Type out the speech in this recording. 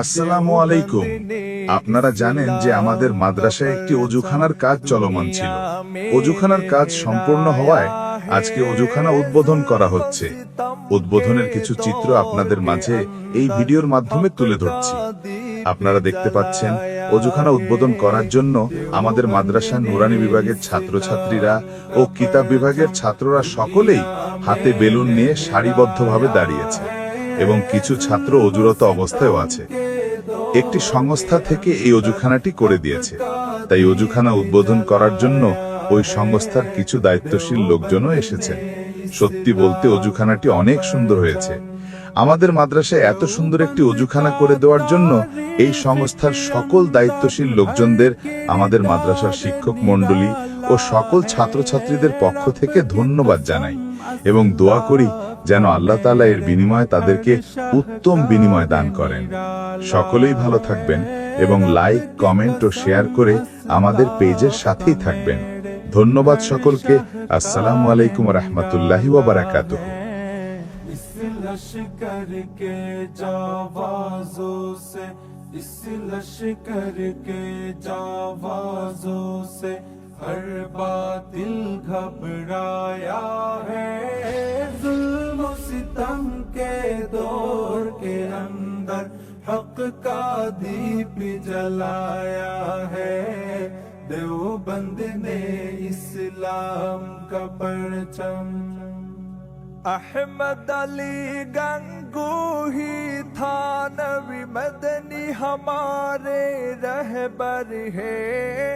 আসসালামু আলাইকুম। আপনারা জানেন যে আমাদের মাদ্রাসায় একটি অজুখানার কাজ চলমান ছিল। অজুখানার কাজ সম্পূর্ণ হওয়ায় আজকে অজুখানা উদ্বোধন করা হচ্ছে। উদ্বোধনের কিছু চিত্র আপনাদের মাঝে এই ভিডিওর মাধ্যমে তুলে ধরছি। আপনারা দেখতে পাচ্ছেন, অজুখানা উদ্বোধন করার জন্য আমাদের মাদ্রাসার নুরানি বিভাগের ছাত্রছাত্রীরা ও কিতাব বিভাগের ছাত্ররা সকলেই হাতে বেলুন নিয়ে সারিবদ্ধভাবে দাঁড়িয়েছে। এবং কিছু ছাত্র অজুরত অবস্থায়ও আছে। একটি সংস্থা থেকে এই অজুখানাটি করে দিয়েছে। তাই অজুখানা উদ্বোধন করার জন্য ওই সংস্থার কিছু দায়িত্বশীল লোকজনও এসেছেন। সত্যি বলতে অজুখানাটি অনেক সুন্দর হয়েছে। আমাদের মাদ্রাসায় এত সুন্দর একটি অজুখানা করে দেওয়ার জন্য এই সংস্থার সকল দায়িত্বশীল লোকজনদের, আমাদের মাদ্রাসার শিক্ষক মণ্ডলী ও সকল ছাত্রছাত্রীদের পক্ষ থেকে ধন্যবাদ জানাই এবং দোয়া করি যেন আল্লাহ তাআলা এর বিনিময়ে তাদেরকে উত্তম বিনিময় দান করেন সকলেই ভালো থাকবেন এবং লাইক কমেন্ট ও শেয়ার করে আমাদের পেজের সাথেই থাকবেন ধন্যবাদ সকলকে আসসালামু আলাইকুম রহমতুল্লাহি ওবারাকাতুহু इस लश्कर के जावाजों से इस लश्कर के जावाजों से हर बातिल घबराया है اندر حق کا دیپ جلایا ہے۔ دیوبند نے اسلام کا پرچم۔ احمد علی گنگو ہی تھا نبی مدنی، ہمارے رہبر ہے